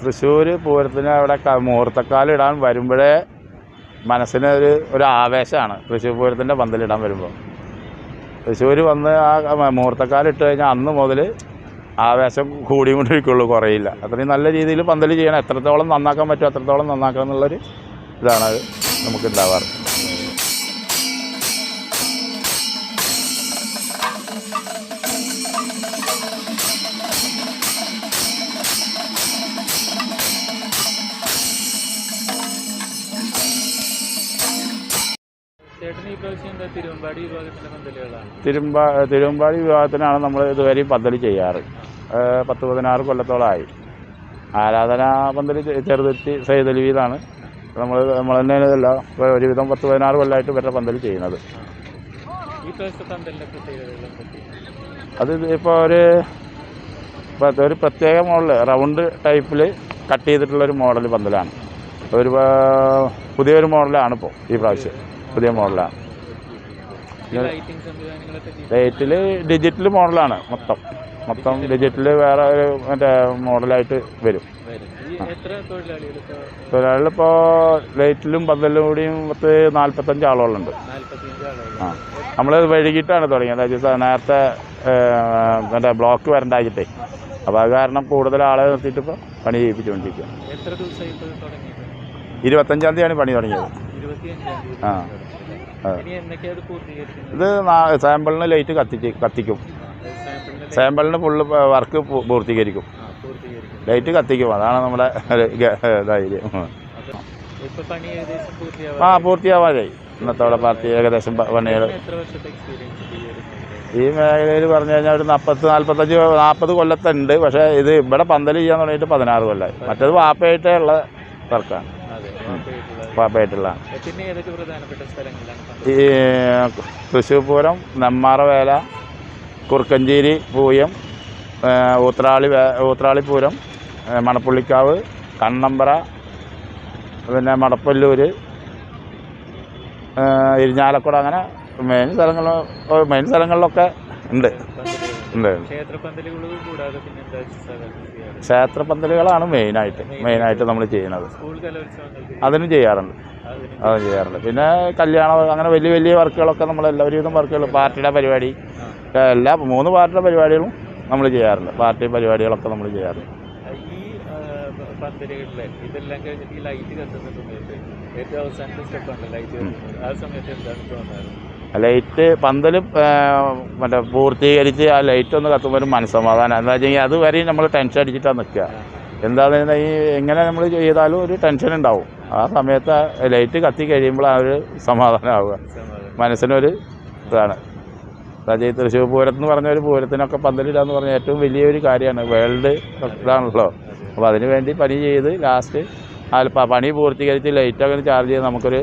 തൃശ്ശൂർ പൂരത്തിന് അവിടെ മുഹൂർത്തക്കാലിടാൻ വരുമ്പോഴേ മനസ്സിന് ഒരു ഒരു ആവേശമാണ് തൃശ്ശൂർ പൂരത്തിന്റെ പന്തലിടാൻ വരുമ്പോൾ തൃശ്ശൂർ വന്ന് ആ മുഹൂർത്തക്കാലിട്ട് കഴിഞ്ഞാൽ അന്ന് മുതൽ ആവേശം കൂടിക്കൊണ്ടിരിക്കുള്ളൂ കുറയില്ല. അത്രയും നല്ല രീതിയിൽ പന്തൽ ചെയ്യണം. എത്രത്തോളം നന്നാക്കാൻ പറ്റുമോ അത്രത്തോളം നന്നാക്കണം എന്നുള്ളൊരു ഇതാണ് അത് തിരുമ്പാ തിരുവമ്പാടി വിഭാഗത്തിനാണ് നമ്മൾ ഇതുവരെ പന്തൽ ചെയ്യാറ്. പത്ത് പതിനാറ് കൊല്ലത്തോളമായി ആരാധന പന്തലി ചെറുതെത്തി സൈതലീതാണ് നമ്മൾ നമ്മൾ തന്നെ ഇതല്ല ഒരുവിധം പത്ത് പതിനാറ് കൊല്ലമായിട്ട് ഇവരുടെ പന്തലി ചെയ്യുന്നത്. അത് ഇപ്പോൾ ഒരു ഒരു പ്രത്യേക മോഡൽ റൗണ്ട് ടൈപ്പിൽ കട്ട് ചെയ്തിട്ടുള്ള ഒരു മോഡൽ പന്തലാണ്. ഒരു പുതിയൊരു മോഡലാണ് ഇപ്പോൾ ഈ പ്രാവശ്യം. പുതിയ മോഡലാണ് ഡേറ്റിൽ ഡിജിറ്റൽ മോഡലാണ് മൊത്തം. മൊത്തം ഡിജിറ്റൽ വേറെ ഒരു മറ്റേ മോഡലായിട്ട് വരും. തൊഴിലാളികളിപ്പോൾ ലൈറ്റിലും പന്തലിലും കൂടിയും പത്ത് നാൽപ്പത്തഞ്ച് ആളുകളുണ്ട്. ആ. നമ്മൾ വൈകിട്ടാണ് തുടങ്ങിയത്. അതായത് നേരത്തെ മറ്റേ ബ്ലോക്ക് വരണ്ടായിട്ടേ അപ്പോൾ അത് കാരണം കൂടുതൽ ആളെ നിർത്തിയിട്ട് ഇപ്പോൾ പണി ചെയ്യിപ്പിച്ചുകൊണ്ടിരിക്കുക ഇരുപത്തഞ്ചാം തീയതിയാണ് പണി തുടങ്ങിയത്. ആ. ഇത് സാമ്പിളിന് ലൈറ്റ് കത്തിച്ച് കത്തിക്കും സാമ്പിളിന് ഫുള്ള് വർക്ക് പൂർത്തീകരിക്കും. ലൈറ്റ് കത്തിക്കും. അതാണ് നമ്മുടെ ധൈര്യം ആ പൂർത്തിയാവാതെ ഇന്നത്തോടെ പാർട്ടി ഏകദേശം പണികൾ. ഈ മേഖലയിൽ? പറഞ്ഞു കഴിഞ്ഞാൽ ഒരു നാൽപ്പത്ത് നാൽപ്പത്തഞ്ച് നാൽപ്പത് കൊല്ലത്തുണ്ട്. പക്ഷേ ഇത് ഇവിടെ പന്തൽ ചെയ്യാൻ തുടങ്ങിയിട്ട് പതിനാറ് കൊല്ലമായി മറ്റേത് വാപ്പയായിട്ടേ ഉള്ള വർക്കാണ്. സ്ഥലങ്ങളിലാണ് ഈ തൃശ്ശൂർ പൂരം നെന്മാറവേല കുറുക്കഞ്ചേരി പൂയം ഊത്രാളി ഊത്രാളിപ്പൂരം മണപ്പുള്ളിക്കാവ് കണ്ണമ്പറ പിന്നെ മടപ്പല്ലൂർ ഇരിഞ്ഞാലക്കുട അങ്ങനെ മെയിൻ സ്ഥലങ്ങൾ മെയിൻ സ്ഥലങ്ങളിലൊക്കെ ഉണ്ട്. ക്ഷേത്രപന്തലുകളാണ് മെയിനായിട്ട് മെയിനായിട്ട് നമ്മൾ ചെയ്യുന്നത്. അതിനും ചെയ്യാറുണ്ട്. അതും ചെയ്യാറുണ്ട്. പിന്നെ കല്യാണം അങ്ങനെ വലിയ വലിയ വർക്കുകളൊക്കെ നമ്മൾ എല്ലാവരും വർക്കുകൾ പാർട്ടിയുടെ പരിപാടി എല്ലാ മൂന്ന് പാർട്ടിയുടെ പരിപാടികളും നമ്മൾ ചെയ്യാറുണ്ട്. പാർട്ടി പരിപാടികളൊക്കെ നമ്മൾ ചെയ്യാറുണ്ട്. പന്തലുകളിലെ ഇതെല്ലാം കഴിഞ്ഞിട്ട് ഈ ലൈറ്റ് കത്തുന്ന സമയത്ത് ഏറ്റവും അവസാനത്തെ സ്റ്റെപ്പാണ് ലൈറ്റ് ആ സമയത്ത് എന്താണ് തോന്നാറ്? ലൈറ്റ് പന്തൽ മറ്റേ പൂർത്തീകരിച്ച് ആ ലൈറ്റ് ഒന്ന് കത്തുമ്പോൾ ഒരു മനസ്സമാധാനം. എന്താ വെച്ച് കഴിഞ്ഞാൽ അതുവരെയും നമ്മൾ ടെൻഷൻ അടിച്ചിട്ടാണ് നിൽക്കുക എന്താണെന്ന് ഈ എങ്ങനെ നമ്മൾ ചെയ്താലും ഒരു ടെൻഷൻ ഉണ്ടാവും. ആ സമയത്ത് ലൈറ്റ് കത്തി കഴിയുമ്പോൾ ആ ഒരു സമാധാനമാവുക സമാധാനം. മനസ്സിനൊരു ഇതാണ്. അതായത് തൃശ്ശൂർ പൂരം എന്ന് പറഞ്ഞ ഒരു പൂരത്തിനൊക്കെ പന്തലിടുക എന്ന് പറഞ്ഞാൽ ഏറ്റവും വലിയൊരു കാര്യമാണ്. വേൾഡ് ഇതാണല്ലോ. അപ്പോൾ അതിന് വേണ്ടി പണി ചെയ്ത് ലാസ്റ്റ് ആ പണി പൂർത്തീകരിച്ച് ലൈറ്റൊക്കെ ചാർജ് ചെയ്ത് നമുക്കൊരു